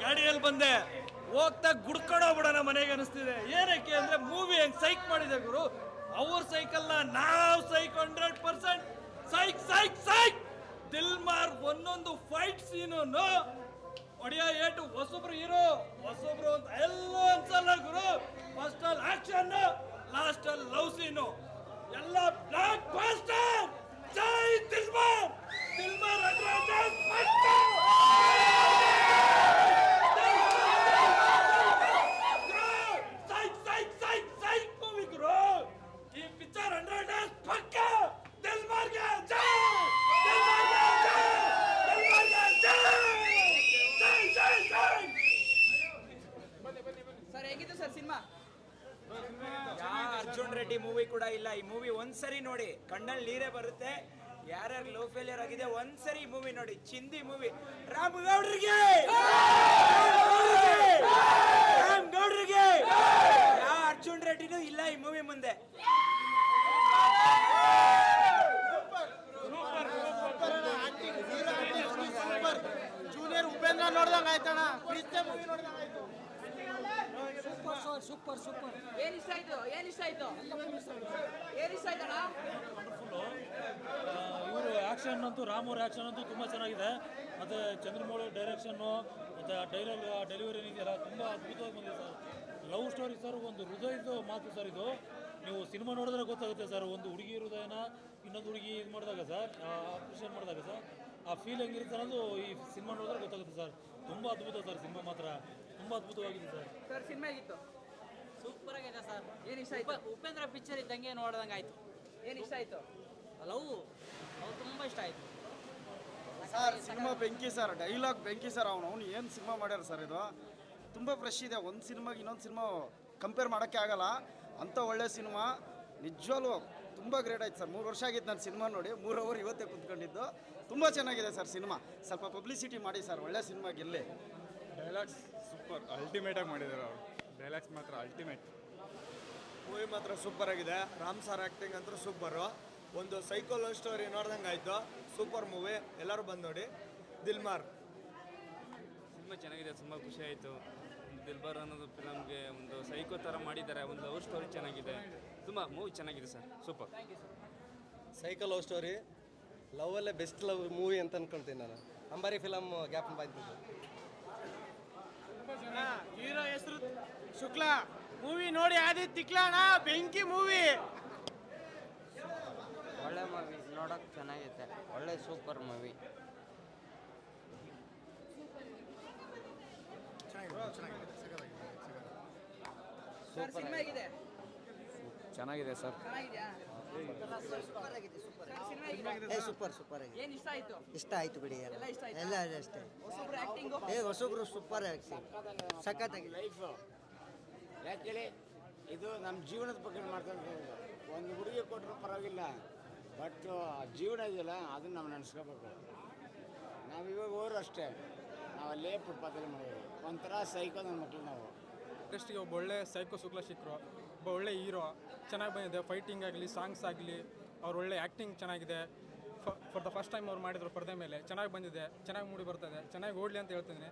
ಗಾಡಿಯಲ್ಲಿ ಬಂದೆ? ಹೋಗ್ತಾ ಗುಡ್ಕೊಂಡೋಗ್ಬಿಡೋಣ ಮನೆಗೆ ಅನಿಸ್ತಿದೆ. ಏನಕ್ಕೆ ಅಂದ್ರೆ ಮೂವಿ ಹೆಂಗ್ ಸೈಕ್ ಮಾಡಿದೆ ಗುರು? ಅವ್ರ ಸೈಕಲ್ನ ನಾವು ಸೈಕ್ ಹಂಡ್ರೆಡ್ ಪರ್ಸೆಂಟ್ ಸೈಕ್ ಸೈಕ್ ಸೈಕ್ ದಿಲ್ಮಾರ್ ಒಂದೊಂದು ಫೈಟ್ ಸೀನು ಒಡಿಯ ಏಟು ಹೊಸೊಬ್ರು ಹೀರೋ ಹೊಸೊಬ್ರು ಅಂತ ಎಲ್ಲ ಅನ್ಸಲ್ಲ ಗುರು. ಫಸ್ಟ್ ಅಲ್ಲಿ ಆಕ್ಷನ್ ಲಾಸ್ಟ್ ಅಲ್ಲಿ ಲವ್ ಸೀನು ಎಲ್ಲ ಬ್ಲಾಕ್ ಬಾಸ್ಟರ್ ಜೈ Dilmaar! Dilmaar psych psych psych psych movie ಗುರು ಈ ಪಿಕ್ಚರ್ ಹಂಡ್ರೆಡ್ ಡೇಸ್ ಪಕ್ಕ ದಿಲ್ಮಾರ್ಗೆ ಜೈ ದಿಲ್ಮಾರ್ಗೆ ಜೈ ದಿಲ್ಮಾರ್ಗೆ ಜೈ ಜೈ ಜೈ ಜೈ ಸರ್ ಹೇಗಿತ್ತು ಸರ್ ಸಿನಿಮಾ ಯಾ ಅರ್ಜುನ್ ರೆಡ್ಡಿ ಮೂವಿ ಕೂಡ ಇಲ್ಲ. ಈ ಮೂವಿ ಒಂದ್ಸರಿ ನೋಡಿ, ಕಣ್ಣಲ್ಲಿ ನೀರೇ ಬರುತ್ತೆ. ಯಾರ್ಯಾರು ಲೋ ಫೇಲಿಯರ್ ಆಗಿದೆ, ಒಂದ್ಸರಿ ಮೂವಿ ನೋಡಿ. ಚಿಂದಿ ಮೂವಿ ರಾಮ್ ಗೌಡ್ರಿಗೆ! ರಾಮ್ ಗೌಡ್ರಿಗೆ! ಯಾವ ಅರ್ಜುನ್ ರೆಡ್ಡಿನೂ ಇಲ್ಲ ಈ ಮೂವಿ ಮುಂದೆ. ಜೂನಿಯರ್ ಉಪೇಂದ್ರ ನೋಡ್ದಂಗ ಆಯ್ತಣ್ಣ. ಮೂವಿ ನೋಡ್ದಂಗ ಆಯ್ತು. ಏನ್ ಇಷ್ಟ ಆಯ್ತು? ಏನ್ ಇಷ್ಟ ಆಯ್ತು? ಏನ್ ಇಷ್ಟ ಆಯ್ತಣ್ಣ? ಇವರು ಆ್ಯಕ್ಷನ್ ಅಂತೂ ರಾಮೂರ್ ಆ್ಯಕ್ಷನ್ ಅಂತೂ ತುಂಬ ಚೆನ್ನಾಗಿದೆ. ಮತ್ತು ಚಂದ್ರಮೌಳಿ ಡೈರೆಕ್ಷನ್ನು ಮತ್ತು ಡೈಲಾಗ್ ಡೆಲಿವರಿ ಏನಿದೆಯಲ್ಲ ತುಂಬ ಅದ್ಭುತವಾಗಿ ಬಂದಿದೆ ಸರ್. ಲವ್ ಸ್ಟೋರಿ ಸರ್ ಒಂದು ಹೃದಯದ ಮಾತು ಸರ್ ಇದು. ನೀವು ಸಿನಿಮಾ ನೋಡಿದ್ರೆ ಗೊತ್ತಾಗುತ್ತೆ ಸರ್ ಒಂದು ಹುಡುಗಿ ಹೃದಯನ ಇನ್ನೊಂದು ಹುಡುಗಿ ಇದು ಮಾಡಿದಾಗ ಸರ್ ಆಪ್ರೇಷನ್ ಮಾಡಿದಾಗ ಸರ್ ಆ ಫೀಲ್ ಹೆಂಗಿರುತ್ತೆ ಅನ್ನೋದು ಈ ಸಿನಿಮಾ ನೋಡಿದ್ರೆ ಗೊತ್ತಾಗುತ್ತೆ ಸರ್. ತುಂಬ ಅದ್ಭುತ ಸರ್ ಸಿನಿಮಾ ಮಾತ್ರ. ತುಂಬ ಅದ್ಭುತವಾಗಿದೆ ಸರ್. ಸರ್ ಸಿನಿಮಾ ಆಗಿತ್ತು ಸೂಪರ್ ಆಗಿದೆ ಸರ್. ಏನು ಇಷ್ಟ ಆಯ್ತು? ಉಪೇಂದ್ರ ಪಿಕ್ಚರ್ ಇದ್ದಂಗೆ ನೋಡ್ದಂಗೆ ಆಯ್ತು. ಏನು ಇಷ್ಟ ಆಯ್ತು? ಲವ್. ಅವ್ ತುಂಬ ಇಷ್ಟ ಆಯ್ತು. ಸರ್ ಸಿನಿಮಾ ಬೆಂಕಿ ಸರ್. ಡೈಲಾಗ್ ಬೆಂಕಿ ಸರ್ ಅವನು. ಅವ್ನು ಏನು ಸಿನಿಮಾ ಮಾಡ್ಯಾರ ಸರ್ ಇದು? ತುಂಬ ಫ್ರೆಶ್ ಇದೆ. ಒಂದು ಸಿನಿಮಾಗೆ ಇನ್ನೊಂದು ಸಿನಿಮಾ ಕಂಪೇರ್ ಮಾಡೋಕ್ಕೆ ಆಗಲ್ಲ. ಅಂಥ ಒಳ್ಳೆ ಸಿನಿಮಾ ನಿಜವಾಗ್ಲೂ ತುಂಬ ಗ್ರೇಟ್ ಆಯ್ತು ಸರ್. ಮೂರು ವರ್ಷ ಆಗಿತ್ತು ನಾನು ಸಿನಿಮಾ ನೋಡಿ ಮೂರು ಅವರ್ ಇವತ್ತೇ ಕುತ್ಕೊಂಡಿದ್ದು. ತುಂಬ ಚೆನ್ನಾಗಿದೆ ಸರ್ ಸಿನಿಮಾ. ಸ್ವಲ್ಪ ಪಬ್ಲಿಸಿಟಿ ಮಾಡಿ ಸರ್ ಒಳ್ಳೆ ಸಿನಿಮಾ ಗೆಲ್ಲಿ. Dialogues super. ಅಲ್ಟಿಮೇಟ್ ಆಗಿ ಮಾಡಿದ್ದಾರೆ ಅವರು. ಡೈಲಾಗ್ಸ್ ಮಾತ್ರ ಅಲ್ಟಿಮೇಟ್ ಮೂವಿ ಮಾತ್ರ ಸೂಪರ್ ಆಗಿದೆ. ರಾಮ್ ಸಾರ್ ಆ್ಯಕ್ಟಿಂಗ್ ಅಂತೂ ಸೂಪರು ಒಂದು ಸೈಕೋ ಲವ್ ಸ್ಟೋರಿ ನೋಡ್ದಂಗೆ ಆಯಿತು. ಸೂಪರ್ ಮೂವಿ ಎಲ್ಲರೂ ಬಂದು ನೋಡಿ. ದಿಲ್ಮಾರ್. ತುಂಬ ಚೆನ್ನಾಗಿದೆ ತುಂಬ ಖುಷಿ ಆಯಿತು. ದಿಲ್ಬರ್ ಅನ್ನೋದು ಫಿಲಮ್ಗೆ ಒಂದು ಸೈಕೋ ಥರ ಮಾಡಿದ್ದಾರೆ. ಒಂದು ಲವ್ ಸ್ಟೋರಿ ಚೆನ್ನಾಗಿದೆ. ತುಂಬ ಮೂವಿ ಚೆನ್ನಾಗಿದೆ sir. Super psycho love story ಲವಲ್ಲೇ best love movie ಅಂತ ಅನ್ಕೊಳ್ತೀನಿ ನಾನು. ಅಂಬಾರಿ ಫಿಲಮ್ ಗ್ಯಾಪ್ ಬಾಯ್ತು ಹೀರೋ ಹೆಸರು ಶುಕ್ಲಾ. ಮೂವಿ ನೋಡಿ ಆದಿ ತಿಕ್ಲಾಣ ಬೆಂಕಿ ಮೂವಿ ಒಳ್ಳೆ ಮೂವಿ ನೋಡೋಕೆ ಚೆನ್ನಾಗಿದೆ ಒಳ್ಳೆ ಸೂಪರ್ ಮೂವಿ ಸರ್ ಸಿನಿಮಾ ಹೇಗಿದೆ ಚೆನ್ನಾಗಿದೆ ಸರ್. ಚೆನ್ನಾಗಿದ್ಯಾ? ಸೂಪರ್. ಸೂಪರ್ ಆಗಿದೆ. ಏನ್ ಇಷ್ಟ ಆಯ್ತು? ಇಷ್ಟ ಆಯ್ತು ಬಿಡಿ ಎಲ್ಲ. ಎಲ್ಲ ಇಷ್ಟ ಆಯ್ತಾ? ಎಲ್ಲ ಇದೆ ಅಷ್ಟೇ. ಹೊಸಬ್ರು ಆಕ್ಟಿಂಗು ಏ ಹೊಸಬ್ರು ಸೂಪರ್ ಆಗಿ ಸಖತ್ತಾಗಿ ಲೈಫು ಯಾಕೇಳಿ ಇದು ನಮ್ಮ ಜೀವನದ ಬಗ್ಗೆ ಮಾಡ್ಕೊಂಡು ಒಂದು ಹುಡುಗಿ ಕೊಟ್ಟರು ಪರವಾಗಿಲ್ಲ. ಬಟ್ ಜೀವನ ಇದೆಯಲ್ಲ ಅದನ್ನ ನಾವು ನೆನೆಸ್ಕೋಬೇಕು. ನಾವು ಇವಾಗ ಹೋದ್ರು ಅಷ್ಟೇ. ನಾವು ಅಲ್ಲೇ ಫುಟ್ಪಾತಲ್ಲಿ ಮಾಡೋದು ಒಂಥರ ಸೈಕೋ ನನ್ನ ಮಕ್ಳು ನಾವು. ಇಂಡಸ್ಟ್ರಿಗೆ ಒಬ್ಬ ಒಳ್ಳೆ ಸೈಕೋ ಶುಕ್ಲ ಶಿಖರು ಒಬ್ಬ ಒಳ್ಳೆ ಹೀರೋ, ಚೆನ್ನಾಗಿ ಬಂದಿದೆ ಫೈಟಿಂಗ್ ಆಗಲಿ ಸಾಂಗ್ಸ್ ಆಗಲಿ, ಅವ್ರ ಒಳ್ಳೆ ಆ್ಯಕ್ಟಿಂಗ್ ಚೆನ್ನಾಗಿದೆ. ಫಾರ್ ದ ಫಸ್ಟ್ ಟೈಮ್ ಅವ್ರು ಮಾಡಿದ್ರು ಪರದೆ ಮೇಲೆ, ಚೆನ್ನಾಗಿ ಬಂದಿದೆ, ಚೆನ್ನಾಗಿ ಮೂಡಿ ಬರ್ತದೆ ಚೆನ್ನಾಗಿ ಓಡಲಿ ಅಂತ ಹೇಳ್ತಿದ್ದೀನಿ.